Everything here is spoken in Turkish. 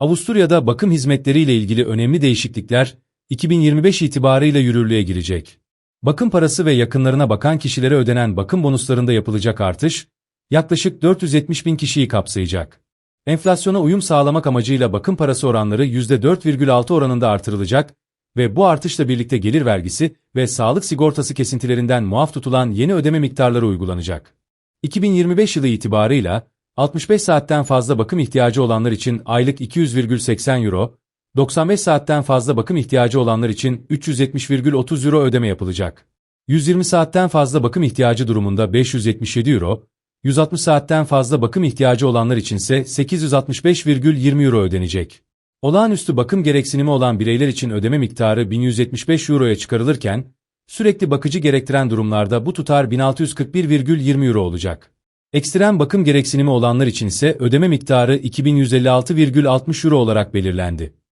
Avusturya'da bakım hizmetleriyle ilgili önemli değişiklikler 2025 itibarıyla yürürlüğe girecek. Bakım parası ve yakınlarına bakan kişilere ödenen bakım bonuslarında yapılacak artış, yaklaşık 470 bin kişiyi kapsayacak. Enflasyona uyum sağlamak amacıyla bakım parası oranları %4,6 oranında artırılacak ve bu artışla birlikte gelir vergisi ve sağlık sigortası kesintilerinden muaf tutulan yeni ödeme miktarları uygulanacak. 2025 yılı itibarıyla 65 saatten fazla bakım ihtiyacı olanlar için aylık 200,80 euro, 95 saatten fazla bakım ihtiyacı olanlar için 370,30 euro ödeme yapılacak. 120 saatten fazla bakım ihtiyacı durumunda 577 euro, 160 saatten fazla bakım ihtiyacı olanlar içinse 865,20 euro ödenecek. Olağanüstü bakım gereksinimi olan bireyler için ödeme miktarı 1175 euroya çıkarılırken, sürekli bakıcı gerektiren durumlarda bu tutar 1641,20 euro olacak. Ekstrem bakım gereksinimi olanlar için ise ödeme miktarı 2156,60 euro olarak belirlendi.